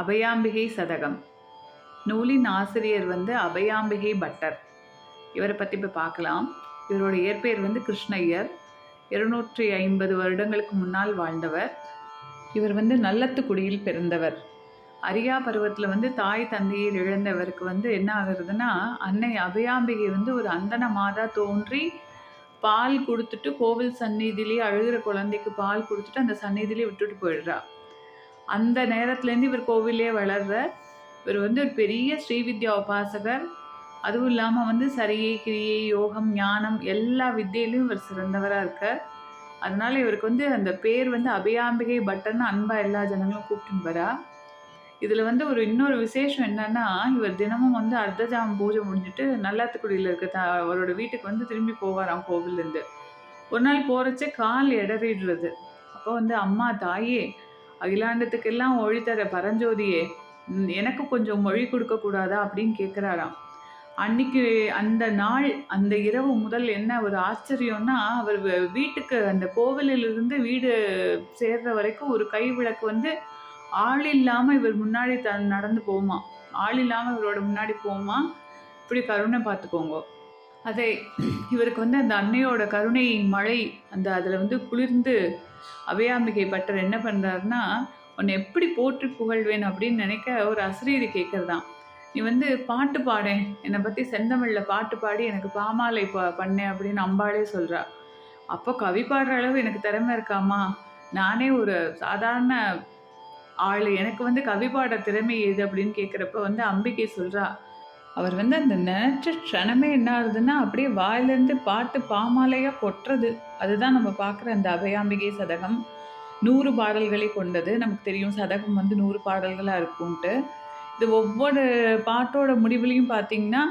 அபயாம்பிகை சதகம். நூலின் ஆசிரியர் வந்து அபயாம்பிகை பட்டர். இவரை பற்றி இப்போ பார்க்கலாம் இவரோட இயற்பெயர் வந்து கிருஷ்ணய்யர். இருநூற்றி ஐம்பது வருடங்களுக்கு முன்னால் வாழ்ந்தவர். இவர் வந்து நல்லத்துக்குடியில் பிறந்தவர். அரியா பருவத்தில் வந்து தாய் தந்தையில் இழந்தவருக்கு வந்து என்ன ஆகுறதுன்னா அன்னை அபயாம்பிகை வந்து ஒரு அந்தன மாதா தோன்றி பால் கொடுத்துட்டு கோவில் சந்நிதியிலேயே அழுகிற குழந்தைக்கு பால் கொடுத்துட்டு அந்த சந்நிதியிலே விட்டுட்டு போயிடுறா. அந்த நேரத்துலேருந்து இவர் கோவிலே வளர்றார் இவர் வந்து ஒரு பெரிய ஸ்ரீவித்யா உபாசகர். அதுவும் இல்லாமல் வந்து சரியை கிரியை யோகம் ஞானம் எல்லா வித்தியிலையும் இவர் சிறந்தவராக இருக்கார். அதனால் இவருக்கு வந்து அந்த பேர் வந்து அபயாம்பிகை பட்டர்னு அன்பா எல்லா ஜனங்களும் கூப்பிட்டு வரா. இதில் வந்து ஒரு இன்னொரு விசேஷம் என்னன்னா இவர் தினமும் வந்து அர்த்தஜாம பூஜை முடிஞ்சுட்டு நல்லாத்துக்குடியில் இருக்க த அவரோட வீட்டுக்கு வந்து திரும்பி போவாராம் கோவிலேருந்து ஒரு நாள் போகிறச்சே கால் இடறிடுறது அப்போ வந்து அம்மா தாயே அகிலாண்டத்துக்கெல்லாம் ஒழித்தர தர பரஞ்சோதியே எனக்கு கொஞ்சம் மொழி கொடுக்க கூடாதா அப்படின்னு கேட்குறாராம் அன்னைக்கு அந்த நாள் அந்த இரவு முதல் என்ன ஒரு ஆச்சரியம்னா அவர் வீட்டுக்கு அந்த கோவிலிலிருந்து வீடு சேர்ற வரைக்கும் ஒரு கை விளக்கு வந்து ஆள் இல்லாமல் இவர் முன்னாடி த நடந்து போமா ஆள் இல்லாமல் இவரோட முன்னாடி போமா இப்படி கருணை பார்த்துக்கோங்க. அதை இவருக்கு வந்து அந்த அன்னையோட கருணை மழை அந்த அதில் வந்து குளிர்ந்து அபயாம்பிகை பட்டர் என்ன பண்ணுறாருன்னா உன்னை எப்படி போற்றி புகழ்வேன்? அப்படின்னு நினைக்க ஒரு அசிரியர் கேட்குறதான் நீ வந்து பாட்டு பாடேன் என்னை பற்றி செந்தமிழில் பாட்டு பாடி எனக்கு பாமாலை ப பண்ணேன் அப்படின்னு அம்பாளே சொல்கிறா அப்போ கவி பாடுற அளவு எனக்கு திறமை இருக்காமா? நானே ஒரு சாதாரண ஆள். எனக்கு வந்து கவி பாட திறமை எது அப்படின்னு கேட்குறப்ப வந்து அம்பிகை சொல்கிறா அவர் வந்து அந்த நினச்ச க்ஷணமே என்ன ஆகுதுன்னா அப்படியே வாயிலேருந்து பாட்டு பாமாலையாக கொட்டுறது. அதுதான் நம்ம பார்க்குற அந்த அபயாம்பிகை சதகம். நூறு பாடல்களை கொண்டது. நமக்கு தெரியும் சதகம் வந்து நூறு பாடல்களாக இருக்கும்ன்ட்டு. இது ஒவ்வொரு பாட்டோட முடிவுலையும் பார்த்தீங்கன்னா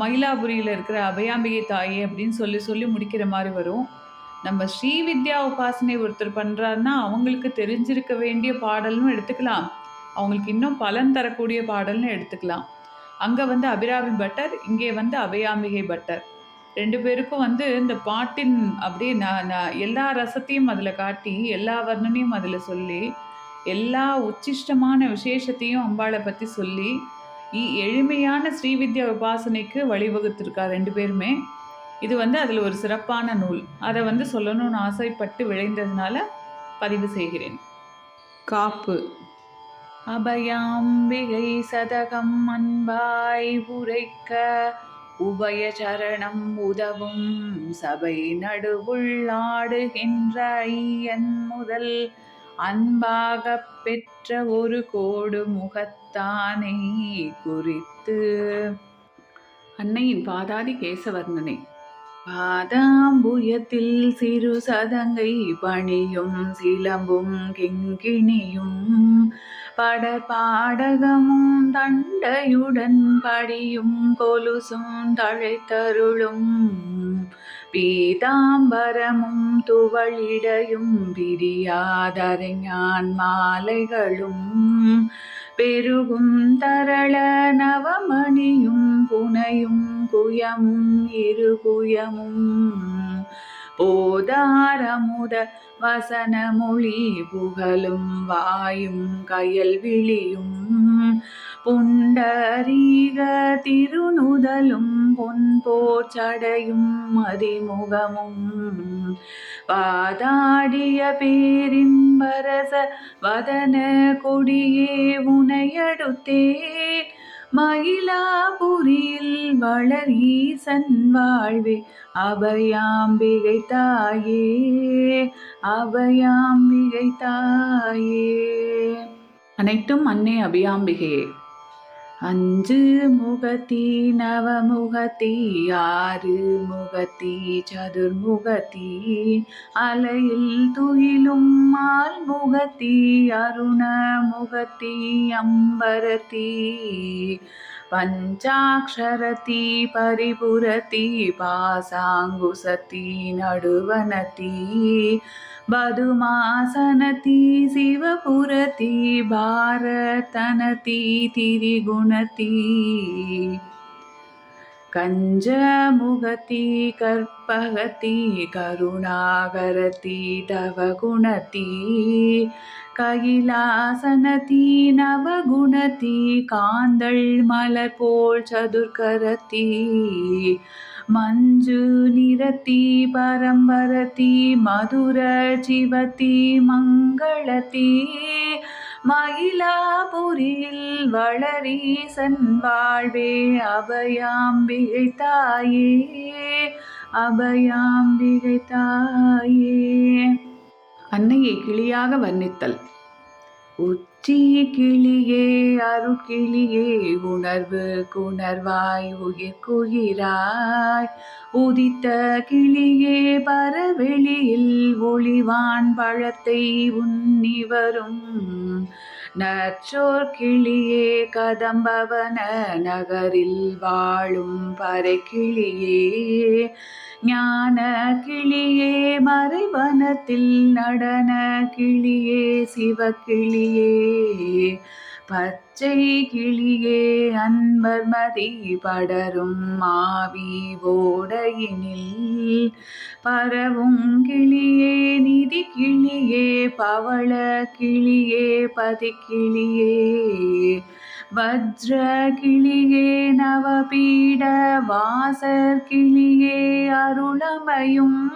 மயிலாபுரியில் இருக்கிற அபயாம்பிகை தாயே அப்படின்னு சொல்லி சொல்லி முடிக்கிற மாதிரி வரும். நம்ம ஸ்ரீவித்யா உபாசனை ஒருத்தர் பண்ணுறாருன்னா அவங்களுக்கு தெரிஞ்சிருக்க வேண்டிய பாடல்னு எடுத்துக்கலாம். அவங்களுக்கு இன்னும் பலன் தரக்கூடிய பாடல்னு எடுத்துக்கலாம். அங்கே வந்து அபிராமி பட்டர் இங்கே வந்து அபயாம்பிகை பட்டர். ரெண்டு பேருக்கும் வந்து இந்த பாட்டின் அப்படியே நான் நான் எல்லா ரசத்தையும் அதில் காட்டி எல்லா வர்ணனையும் அதில் சொல்லி எல்லா உச்சிஷ்டமான விசேஷத்தையும் அம்பாளை பற்றி சொல்லி இ- எளிமையான ஸ்ரீவித்யா உபாசனைக்கு வழிவகுத்திருக்கா ரெண்டு பேருமே. இது வந்து அதில் ஒரு சிறப்பான நூல். அதை வந்து சொல்லணும்னு ஆசைப்பட்டு விளைந்ததுனால பதிவு செய்கிறேன். காப்பு. அபயாம்பிகை சதகம் அன்பாய் உரைக்க உபயசரணம் உதவும் சபை நடுவுள்ளாடுகின்ற ஐயன் முதல் அன்பாகப் பெற்ற ஒரு கோடு முகத்தானை குறித்து. அன்னையின் பாதாதி கேசவர்ணனை. பாதாம்புயத்தில் சிறு சதங்கை பணியும் சிலம்பும் கிங்கிணியும் பட பாடகமும் தண்டையுடன் படியும் கொலுசும் தழைத்தருளும். பீதாம்பரமும் துவளிடையும் பிரியாதறிஞான் மாலைகளும். பெருகும் தரள நவமணியும் புனையும் குயமும் இருகுயமும் ஓதாரமுத வசனமொழி புகழும் வாயும் கயல் விழியும். புண்டரீக திருநுதலும் பொன் போர்ச்சடையும் மதிமுகமும். பாதாடிய பேரின்பரச வதன கொடியே உனையடுத்தேன் மயிலாபுரியில் வளர் ஈசன் வாழ்வே. அபயாம்பிகை தாயே அபயாம்பிகை தாயே. அனைத்தும் அன்னை அபியாம்பிகையே. அஞ்சு முகத்தி நவமுகத்தி ஆறு முகத்தி சதுர்முகத்தி அலையில் துயிலும் மால் முகத்தி அருண முகத்தி அம்பரத்தி. पञ्चाक्षरती परिपुरती पासाङ्गुसती नडुवनती मधुमासनती शिवपुरती भारतनती तिरिगुणती कञ्जमुगती कर्पगती करुणागरती तव गुणती கைலாசனதி நவகுணதி காந்தள் மலர் போல் சதுர்கரத்தி மஞ்சு நிறத்தி பரம்பரத்தி மதுர சிவத்தி மங்களத்தி மயிலாபுரியில் வளரீசன் வாழ்வே அபயாம்பிகை தாயே அபயாம்பிகை தாயே. அன்னையை கிளியாக வர்ணித்தல். உச்சி கிளியே அருகிளியே உணர்வு குணர்வாய் உயிர்க்குயிராய். உதித்த கிளியே பரவெளியில் ஒளிவான் பழத்தை உண்ணி வரும் நற்றோர் கிளியே கதம்பவன நகரில் வாழும் பறைக்கிளியே ஞான கிளியே மறைவனத்தில் நடன கிளியே சிவக்கிளியே பச்சை கிளியே அன்பர் மதி படரும் மாவி ஓடையினில். பரவும் கிளியே நிதி கிளியே பவள கிளியே பதிக்கிளியே வஜ்ர கிளியே நவபீட வாசர் கிளியே அருளமையும்.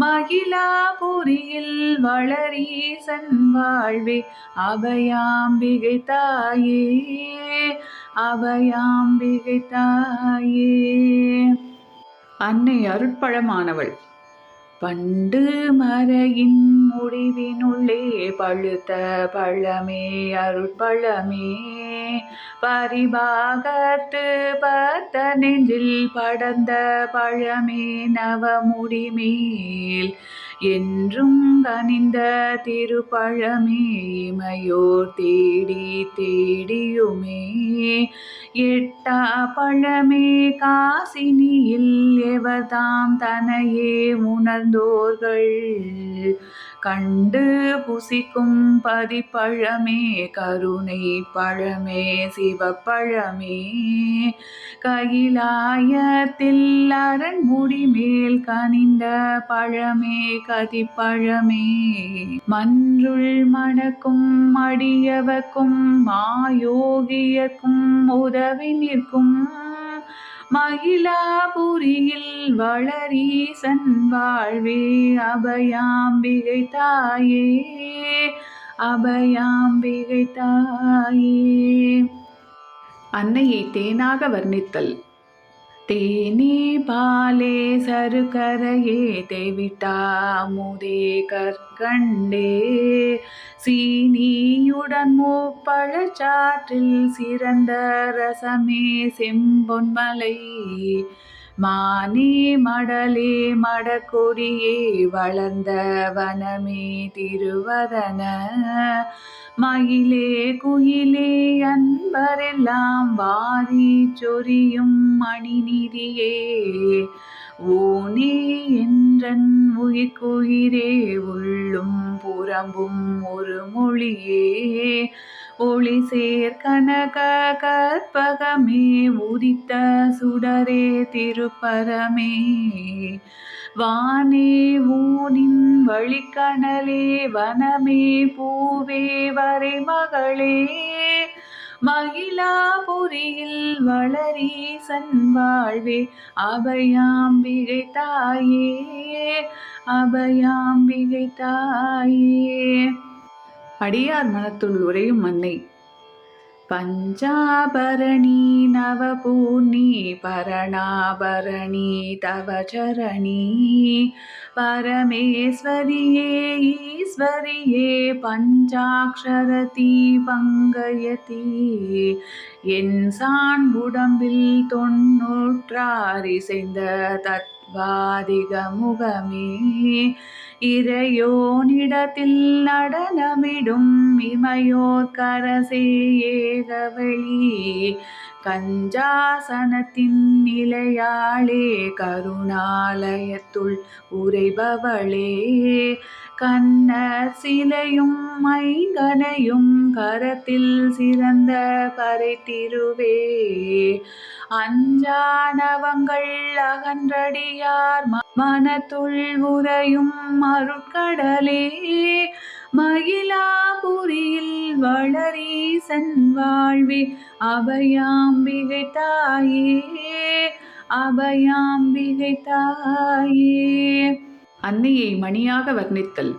மகிழாபுரியில் வளரீசன் வாழ்வே அபயாம்பிகை தாயே அபயாம்பிகை தாயே. அன்னை அருட்பழமானவள் பண்டு மறையின் முடிவினுள்ளே பழுத்த பழமே அருட்பழமே. பரிபாகத்து பத்த நெஞ்சில் படர்ந்த பழமே நவமுடிமேல். என்றும் கனிந்த திருப்பழமே இமையோர் தேடி தேடியுமே. எட்டா பழமே காசினியில் எவர்தாம் தனையே உணர்ந்தோர்கள். கண்டு புசிக்கும் பதிப்பழமே கருணை பழமே சிவப்பழமே. கைலாயத்தில் அரண்முடி மேல் கனிந்த பழமே கதிப்பழமே. மன்றுள் மணக்கும் அடியவர்க்கும் மாயோகியக்கும் உதவி நிற்கும் மகிழாபுரியில் வளரீசன் வாழ்வே அபயாம்பிகை தாயே அபயாம்பிகை தாயே. அன்னையை தேனாக வர்ணித்தல். தேனே பாலே சருக்கரையே தேவிட்டா அமுதே கற்கண்டே. சீனியுடன் மூப்பழச்சாற்றில் சிறந்த ரசமே செம்பொன்மலை. மானே மடலே மடக்கொடியே வளர்ந்த வனமே திருவதன. மயிலே குயிலே அன்பரெல்லாம் வாரி சொரியும் மணிநிதியே. ஓனே என்றன் உயிர்குயிரே உள்ளும் புறம்பும் ஒரு மொழியே. ஒளி சேர் கனக கற்பகமே உதித்த சுடரே திருப்பரமே. வானே ஊனின் வழிக்கணலே வனமே பூவே வரை மகளே மகிழாபுரியில் வளரீசன் வாழ்வே அபயாம்பிகை தாயே அபயாம்பிகை தாயே. அடியார் மனத்துள் உரையும் மன்னை பஞ்சாபரணி நவபூர்ணி பரணாபரணி தவச்சரணி. பரமேஸ்வரியே ஈஸ்வரியே பஞ்சாட்சரதி பங்கயதி. என் சான் உடம்பில் தொன்னூற்றாரிசைந்த தத் வாதிகமுகமே இறையோனிடத்தில் நடனமிடும் இமையோர் கரசே ஏகவழி கஞ்சாசனத்தின் நிலையாளே கருணாலயத்துள் உரைபவளே கண்ணர் சிலையும் மைங்கனையும் கரத்தில் சிறந்த பறைத்திருவே. அஞ்சானவங்கள் அகன்றடியார் மனத்துள் உரையும் மருட்கடலே. மயிலாபுரியில் வளரீசன் வாழ்வே அபயாம்பிகை தாயே அபயாம்பிகை தாயே. அன்னையை மணியாக வர்ணித்தல்.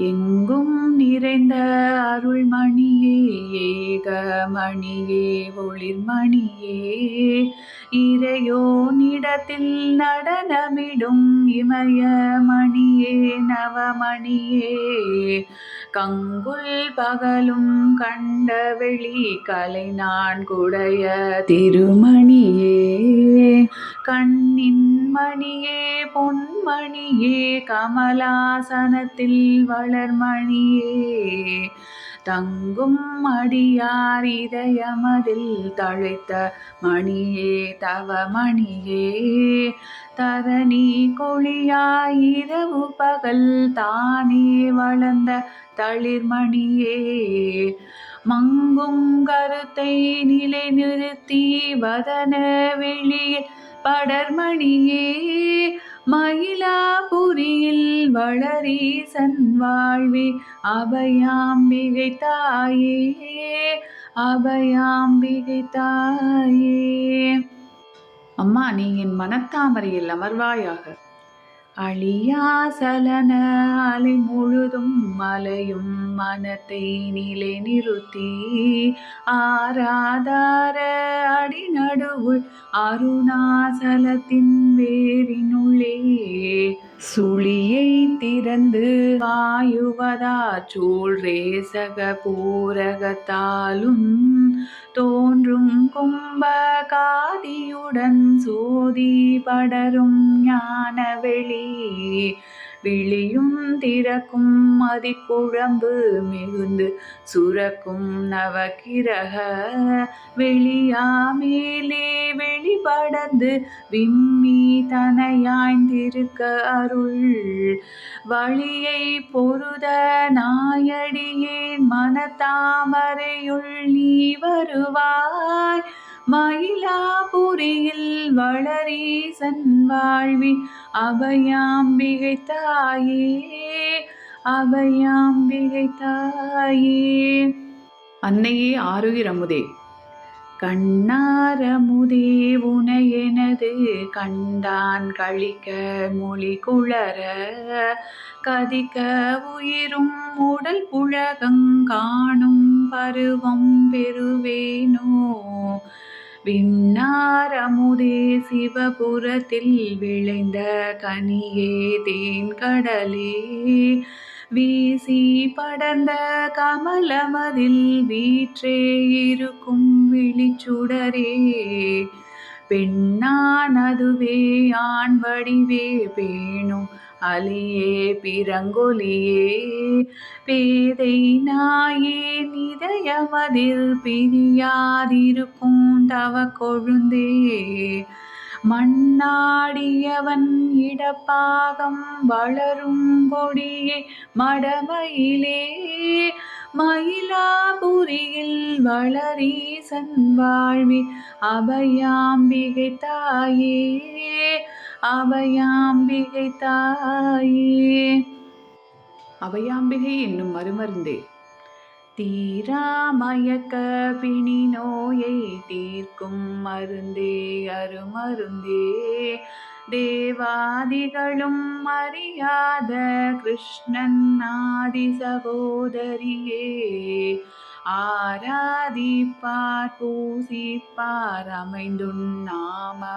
எங்கும் நிறைந்த அருள்மணியே ஏகமணியே ஒளிர்மணியே. இறையோனிடத்தில் நடனமிடும் இமயமணியே நவமணியே. கங்குல் பகலும் கண்ட வெளி கலை நான் குடைய திருமணியே. கண்ணின் மணியே பொன்மணியே கமலாசனத்தில் மலர்மணியே தங்கும் அடியார் இதயமதில் தழைத்த மணியே தவமணியே தரணி கொழியாயிரவு பகல் தானே வளர்ந்த தளிர்மணியே மங்கும் கருத்தை நிலை நிறுத்தி வதன வெளியில் படர்மணியே மயிலாபுரியில் வளரீசன் வாழ்வே. அபயாம்பிகை தாயே அபயாம்பிகை தாயே அம்மா நீ என் மனத்தாமரையில் அமர்வாயாக. அழியாசலன அலை முழுதும் மலையும் மனத்தை நிலை நிறுத்தி. ஆராதார அடி நடுவுள் அருணாசலத்தின் வேரினுள்ளே சுழியை திறந்து வாயுவதா சூழ் ரேசக பூரகத்தாலும் தோன்றும் கும்ப காதியுடன் சோதி படரும் ஞான வெளி விழியும் திறக்கும் மதிக்குழம்பு மிகுந்து சுரக்கும் நவக்கிரக. வெளியாமேலே வெளிபடந்து விம்மி தனையாய்ந்திருக்க அருள். வழியை பொருத நாயடியேன் மனத்தாமரையுள் நீ வருவாய். மயிலாபுரியில் வளரீசன் வாழ்வி அபயாம்பிகை தாயே அபயாம்பிகை தாயே அன்னையே ஆருயிர் ரமுதே கண்ணாரமுதே உனையெனது கண்டான் கழிக்க மொழி குளர கதிக்க உயிரும் உடல் புழகங் காணும் பருவம் பெறுவேனோ? விண்ணாரமுதே சிவபுரத்தில் விளைந்த கனியே தேன் கடலே வீசி படர்ந்த கமலமதில் வீற்றே இருக்கும் விழிச்சுடரே. பெண்ணானதுவே ஆண் வடிவே பேணும் அலியே பிறங்கொலியே. பேதை நாயே நிதயமதில் பிரியாதிருக்கும் தவ கொழுந்தே. மண்ணாடியவன் இடப்பாகம் வளரும் கொடியே மடமயிலே. மயிலாபுரியில் வளரீசன் வாழ்வி அபயாம்பிகை தாயே அபயாம்பிகை தாயே. அபயாம்பிகை என்னும் மறுமருந்தே. தீராமயக்க பிணி நோயை தீர்க்கும் மருந்தே அருமருந்தே. தேவாதிகளும் அறியாத கிருஷ்ணன் ஆதி சகோதரியே. ஆராதிப்பார் பூசிப்பார் அமைந்துன்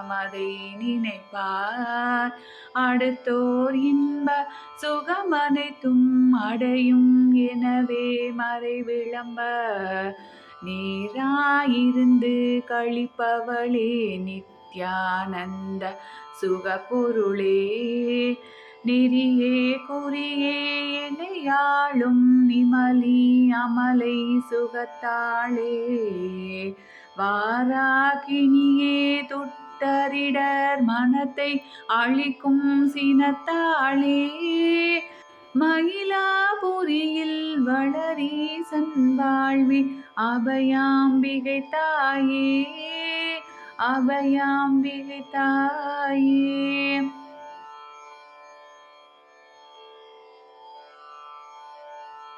அதை நினைப்பார். அடுத்தோர் இன்ப சுகமனைத்தும் அடையும் எனவே மறை விளம்ப நீராயிருந்து கழிப்பவளே நித்யானந்த சுகப்பொருளே. நெறியே குறியே எனையாளும் நிமலி அமலை சுகத்தாளே. வாராகினியே தொட்டரிடர் மனத்தை அழிக்கும் சினத்தாளே. மயிலாபுரியில் வளரீசன் வாழ்வி அபயாம்பிகை தாயே. அபயாம்பிகை தாயே.